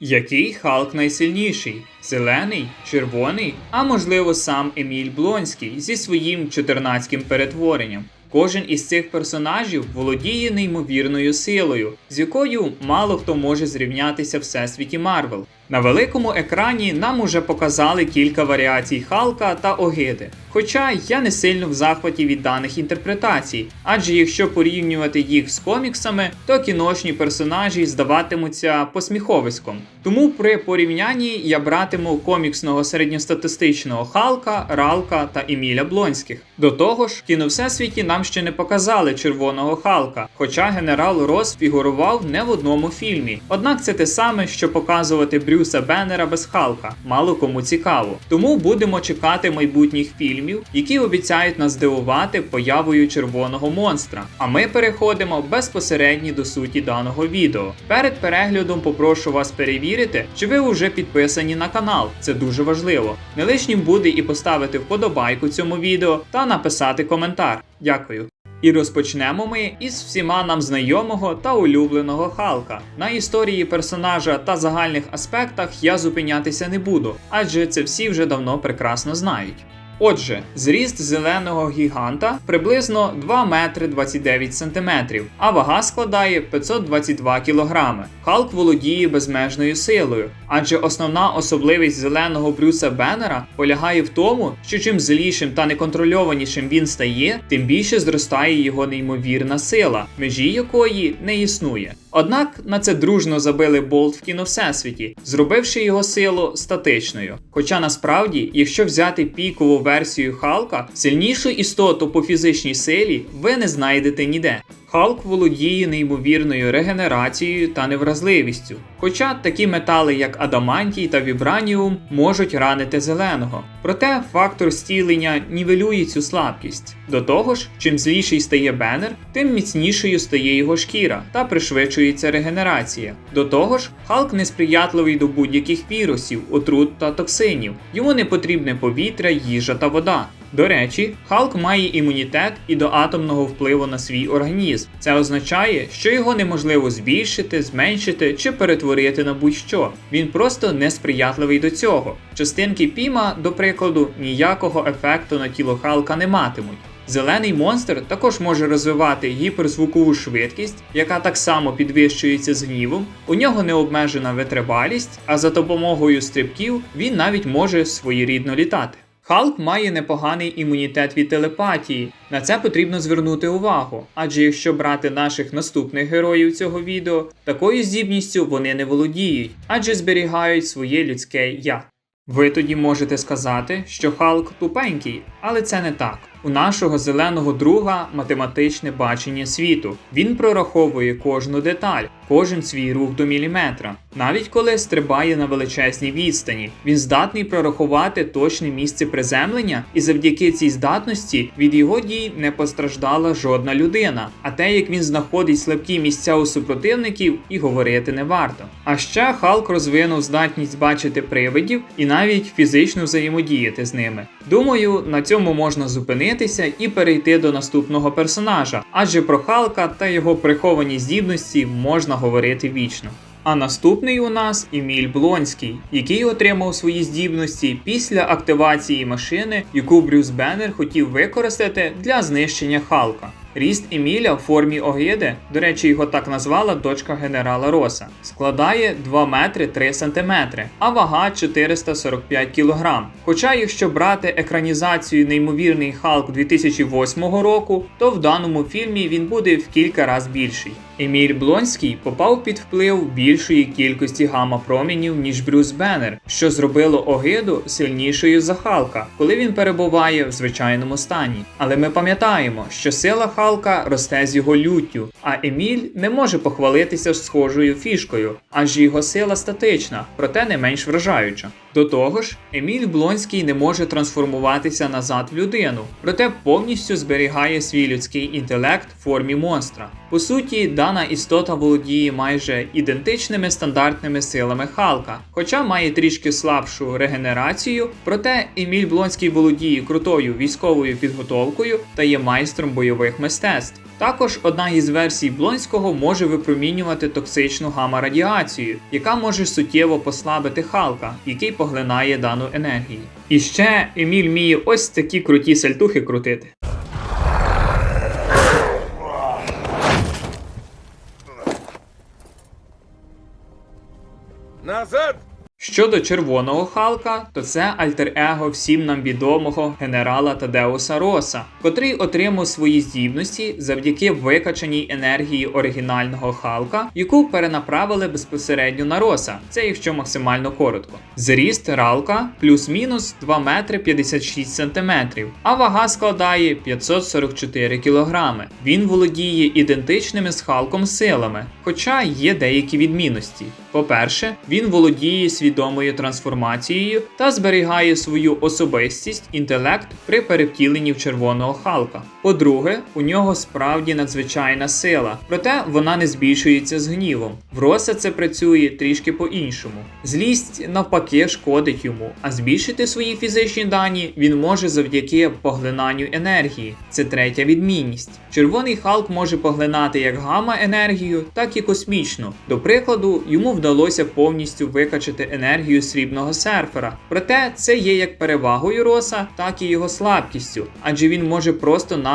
Який Халк найсильніший? Зелений, червоний, а можливо сам Еміль Блонський зі своїм 14 перетворенням. Кожен із цих персонажів володіє неймовірною силою, з якою мало хто може зрівнятися всесвіті Марвел. На великому екрані нам уже показали кілька варіацій Халка та Огиди. Хоча я не сильно в захваті від даних інтерпретацій, адже якщо порівнювати їх з коміксами, то кіношні персонажі здаватимуться посміховиськом. Тому при порівнянні я братиму коміксного середньостатистичного Халка, Ралка та Еміля Блонських. До того ж, в кіновсесвіті нам ще не показали червоного Халка, хоча генерал Рос фігурував не в одному фільмі. Однак це те саме, що показувати Брюса Беннера без Халка, мало кому цікаво. Тому будемо чекати майбутніх фільмів, які обіцяють нас здивувати появою червоного монстра. А ми переходимо безпосередньо до суті даного відео. Перед переглядом попрошу вас перевірити, чи ви вже підписані на канал. Це дуже важливо. Не лишнім буде і поставити вподобайку цьому відео та написати коментар. Дякую. І розпочнемо ми із всіма нам знайомого та улюбленого Халка. На історії персонажа та загальних аспектах я зупинятися не буду, адже це всі вже давно прекрасно знають. Отже, зріст зеленого гіганта приблизно 2 метри 29 сантиметрів, а вага складає 522 кілограми. Халк володіє безмежною силою, адже основна особливість зеленого Брюса Беннера полягає в тому, що чим злішим та неконтрольованішим він стає, тим більше зростає його неймовірна сила, межі якої не існує. Однак на це дружно забили болт в кіно всесвіті, зробивши його силу статичною. Хоча насправді, якщо взяти пікову версію Халка, сильнішу істоту по фізичній силі ви не знайдете ніде. Халк володіє неймовірною регенерацією та невразливістю. Хоча такі метали, як адамантій та вібраніум, можуть ранити зеленого. Проте фактор стілення нівелює цю слабкість. До того ж, чим зліший стає Беннер, тим міцнішою стає його шкіра та пришвидшується регенерація. До того ж, Халк несприятливий до будь-яких вірусів, отрут та токсинів. Йому не потрібне повітря, їжа та вода. До речі, Халк має імунітет і до атомного впливу на свій організм. Це означає, що його неможливо збільшити, зменшити чи перетворити на будь-що. Він просто несприятливий до цього. Частинки Піма, до прикладу, ніякого ефекту на тіло Халка не матимуть. Зелений монстр також може розвивати гіперзвукову швидкість, яка так само підвищується з гнівом. У нього необмежена витривалість, а за допомогою стрибків він навіть може своєрідно літати. Халк має непоганий імунітет від телепатії. На це потрібно звернути увагу, адже якщо брати наших наступних героїв цього відео, такою здібністю вони не володіють, адже зберігають своє людське я. Ви тоді можете сказати, що Халк тупенький, але це не так. У нашого зеленого друга математичне бачення світу. Він прораховує кожну деталь, кожен свій рух до міліметра. Навіть коли стрибає на величезній відстані, він здатний прорахувати точне місце приземлення, і завдяки цій здатності від його дій не постраждала жодна людина. А те, як він знаходить слабкі місця у супротивників, і говорити не варто. А ще Халк розвинув здатність бачити привидів і навіть фізично взаємодіяти з ними. Думаю, на цьому можна зупинитися і перейти до наступного персонажа, адже про Халка та його приховані здібності можна говорити вічно. А наступний у нас Еміль Блонський, який отримав свої здібності після активації машини, яку Брюс Беннер хотів використати для знищення Халка. Ріст Еміля в формі огиди, до речі, його так назвала дочка генерала Роса, складає 2 метри 3 сантиметри, а вага 445 кг. Хоча, якщо брати екранізацію неймовірний Халк 2008 року, то в даному фільмі він буде в кілька разів більший. Еміль Блонський попав під вплив більшої кількості гамма-промінів, ніж Брюс Беннер, що зробило огиду сильнішою за Халка, коли він перебуває в звичайному стані. Але ми пам'ятаємо, що сила Халка росте з його люттю, а Еміль не може похвалитися схожою фішкою, аж його сила статична, проте не менш вражаюча. До того ж, Еміль Блонський не може трансформуватися назад в людину, проте повністю зберігає свій людський інтелект в формі монстра. По суті, дана істота володіє майже ідентичними стандартними силами Халка, хоча має трішки слабшу регенерацію, проте Еміль Блонський володіє крутою військовою підготовкою та є майстром бойових мистецтв. Також одна із версій Блонського може випромінювати токсичну гамма-радіацію, яка може суттєво послабити Халка, який поглинає дану енергію. І ще Еміль вміє ось такі круті сальтухи крутити. Назад! Щодо червоного Халка, то це альтер-его всім нам відомого генерала Тадеуса Роса, котрий отримав свої здібності завдяки викачаній енергії оригінального Халка, яку перенаправили безпосередньо на Роса. Це якщо максимально коротко. Зріст Ралка плюс-мінус 2 метри 56 сантиметрів, а вага складає 544 кілограми. Він володіє ідентичними з Халком силами, хоча є деякі відмінності. По-перше, він володіє свідомою трансформацією та зберігає свою особистість, інтелект при перевтіленні в червоного Халка. По-друге, у нього справді надзвичайна сила, проте вона не збільшується з гнівом. В Роса це працює трішки по-іншому. Злість навпаки шкодить йому, а збільшити свої фізичні дані він може завдяки поглинанню енергії. Це третя відмінність. Червоний Халк може поглинати як гамма-енергію, так і космічну. До прикладу, йому вдалося повністю викачати енергію срібного серфера. Проте це є як перевагою Роса, так і його слабкістю, адже він може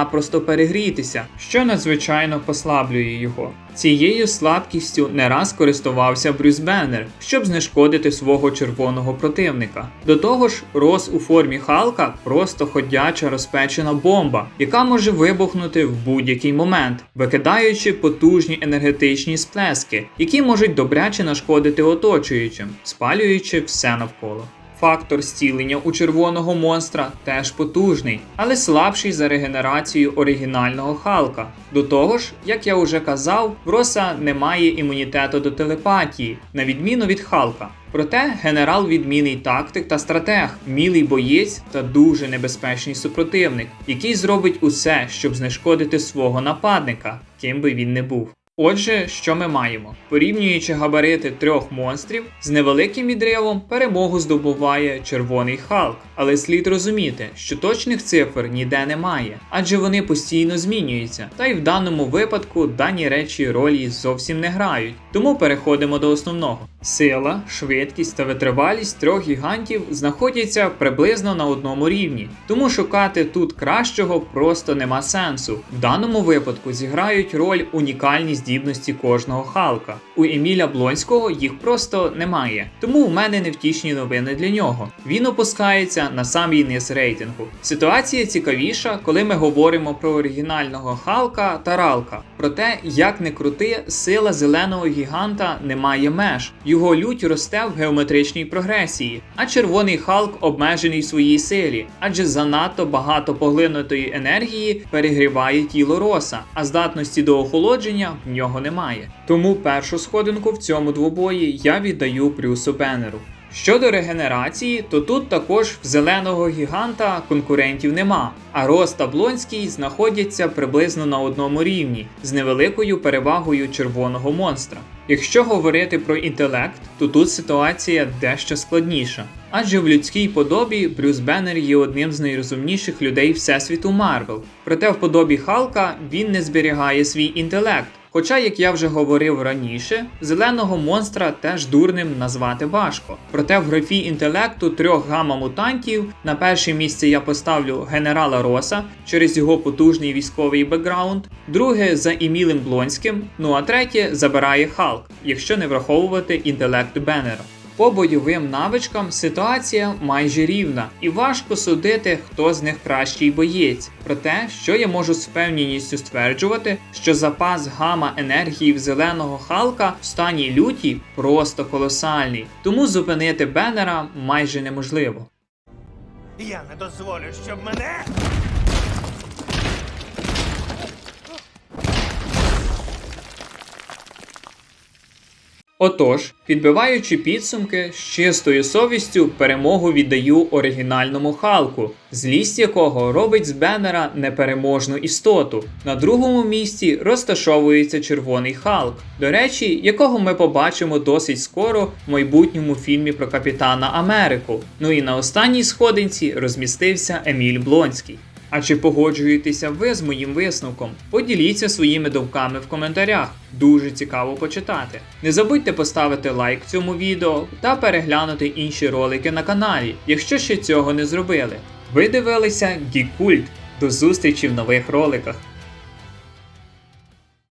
просто-напросто перегрітися, що надзвичайно послаблює його. Цією слабкістю не раз користувався Брюс Беннер, щоб знешкодити свого червоного противника. До того ж, Рос у формі Халка просто ходяча розпечена бомба, яка може вибухнути в будь-який момент, викидаючи потужні енергетичні сплески, які можуть добряче нашкодити оточуючим, спалюючи все навколо. Фактор зцілення у червоного монстра теж потужний, але слабший за регенерацію оригінального Халка. До того ж, як я вже казав, в Роса немає імунітету до телепатії, на відміну від Халка. Проте генерал відмінний тактик та стратег, мілий боєць та дуже небезпечний супротивник, який зробить усе, щоб знешкодити свого нападника, ким би він не був. Отже, що ми маємо? Порівнюючи габарити трьох монстрів, з невеликим відривом перемогу здобуває червоний Халк. Але слід розуміти, що точних цифр ніде немає, адже вони постійно змінюються, та й в даному випадку дані речі ролі зовсім не грають. Тому переходимо до основного. Сила, швидкість та витривалість трьох гігантів знаходяться приблизно на одному рівні, тому шукати тут кращого просто нема сенсу. В даному випадку зіграють роль унікальні здібності кожного Халка. У Еміля Блонського їх просто немає, тому у мене невтішні новини для нього. Він опускається на самий низ рейтингу. Ситуація цікавіша, коли ми говоримо про оригінального Халка та Ралка. Про те, як не крути, сила зеленого гіганта не має меж. Його лють росте в геометричній прогресії, а червоний Халк обмежений в своїй силі, адже занадто багато поглинутої енергії перегріває тіло роса, а здатності до охолодження в нього немає. Тому першу сходинку в цьому двобої я віддаю Брюсу Беннеру. Щодо регенерації, то тут також в зеленого гіганта конкурентів нема, а Рос та Блонський знаходяться приблизно на одному рівні з невеликою перевагою червоного монстра. Якщо говорити про інтелект, то тут ситуація дещо складніша. Адже в людській подобі Брюс Беннер є одним з найрозумніших людей Всесвіту Марвел. Проте в подобі Халка він не зберігає свій інтелект. Хоча, як я вже говорив раніше, зеленого монстра теж дурним назвати важко. Проте в графі інтелекту трьох гамма-мутантів на перше місце я поставлю генерала Роса через його потужний військовий бекграунд, друге за Емілем Блонським, ну а третє забирає Халк, якщо не враховувати інтелект Беннера. По бойовим навичкам ситуація майже рівна, і важко судити, хто з них кращий боєць. Проте, що я можу з впевненістю стверджувати, що запас гама енергії в зеленого Халка в стані люті просто колосальний, тому зупинити Беннера майже неможливо. Я не дозволю, щоб мене. Отож, підбиваючи підсумки, з чистою совістю перемогу віддаю оригінальному Халку, злість якого робить з Беннера непереможну істоту. На другому місці розташовується червоний Халк, до речі, якого ми побачимо досить скоро в майбутньому фільмі про Капітана Америку. Ну і на останній сходинці розмістився Еміль Блонський. А чи погоджуєтеся ви з моїм висновком? Поділіться своїми думками в коментарях. Дуже цікаво почитати. Не забудьте поставити лайк цьому відео та переглянути інші ролики на каналі, якщо ще цього не зробили. Ви дивилися Гікульт. До зустрічі в нових роликах.